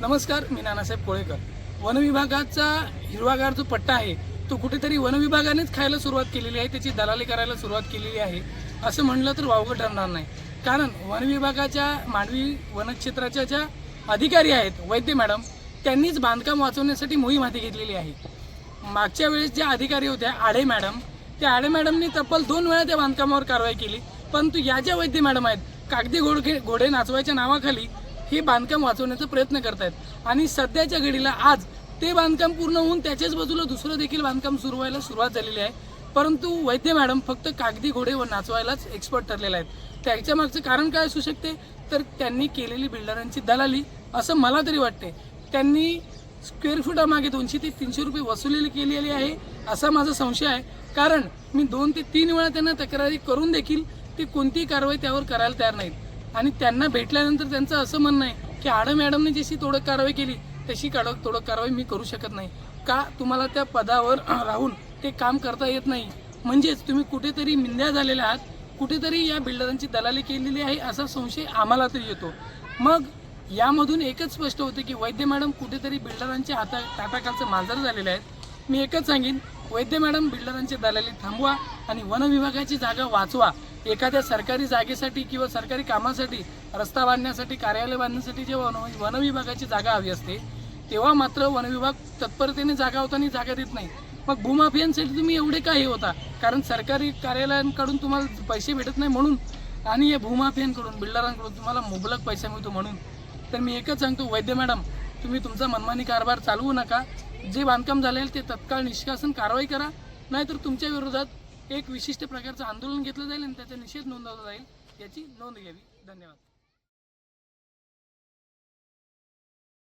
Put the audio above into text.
नमस्कार मी नानासाहेब कोळेकर. वनविभागाचा हिरवागार जो पट्टा आहे तो कुठेतरी वनविभागानेच खायला सुरुवात केलेली आहे त्याची दलाली करायला सुरुवात केलेली आहे असं म्हणलं तर वावगं ठरणार नाही. कारण वनविभागाच्या मांडवी वनक्षेत्राच्या ज्या अधिकारी आहेत वैद्य मॅडम त्यांनीच बांधकाम वाचवण्यासाठी मोहीम हाती घेतलेली आहे. मागच्या वेळेस ज्या अधिकारी होत्या आडे मॅडम त्या आडे मॅडमनी तब्बल दोन वेळा त्या बांधकामावर कारवाई केली. परंतु या ज्या वैद्य मॅडम आहेत कागदी घोडे घोडे नाचवायच्या नावाखाली हे बांधकाम वाचवण्याचा प्रयत्न करतायत. आणि सध्याच्या घडीला आज ते बांधकाम पूर्ण होऊन त्याच्याच बाजूला दुसरं देखील बांधकाम सुरू व्हायला सुरुवात झालेली आहे. परंतु वैद्य मॅडम फक्त कागदी घोडे व नाचवायलाच एक्सपर्ट ठरलेले आहेत. त्याच्या मागचं कारण काय असू शकते? तर त्यांनी केलेली बिल्डरांची दलाली असं मला तरी वाटते त्यांनी स्क्वेअर फुटामागे दोनशे ते तीनशे रुपये वसुलेली केलेली आहे असा माझा संशय आहे. कारण मी दोन ते तीन वेळा त्यांना तक्रारी करून देखील ते कोणतीही कारवाई त्यावर करायला तयार नाहीत. आणि त्यांना भेटल्यानंतर त्यांचं असं म्हणणं आहे की आडं मॅडमने जशी तोडक कारवाई केली तशी काडक तोडक कारवाई मी करू शकत नाही. का तुम्हाला त्या पदावर राहून ते काम करता येत नाही? म्हणजेच तुम्ही कुठेतरी मिंद्या झालेल्या आहात. कुठेतरी या बिल्डरांची दलाली केलेली आहे असा संशय आम्हाला तरी येतो. मग यामधून एकच स्पष्ट होते की वैद्य मॅडम कुठेतरी बिल्डरांच्या हाता ताटाखालचं मांजर झालेले आहेत. मी एकच सांगेन वैद्य मॅडम बिल्डरांची दलाली थांबवा आणि वनविभागाची जागा वाचवा. एखाद्या सरकारी जागेसाठी किंवा सरकारी कामासाठी रस्ता बांधण्यासाठी कार्यालय बांधण्यासाठी जेव्हा वन जागा हवी असते तेव्हा मात्र वनविभाग तत्परतेने जागा होताना जागा देत नाही. मग भूमाफियांसाठी तुम्ही एवढे काही होता? कारण सरकारी कार्यालयांकडून तुम्हाला पैसे भेटत नाही म्हणून आणि या भूमाफियांकडून बिल्डरांकडून तुम्हाला मुबलक पैसा मिळतो म्हणून. तर मी एकच सांगतो वैद्य मॅडम तुम्ही तुमचा मनमानी कारभार चालवू नका. जे बांधकाम झालेलं ते तत्काळ निष्कासन कारवाई करा. नाहीतर तुमच्या विरोधात एक विशिष्ट प्रकारचं आंदोलन घेतलं जाईल आणि त्याचा निषेध नोंदवला जाईल याची नोंद घ्यावी. धन्यवाद.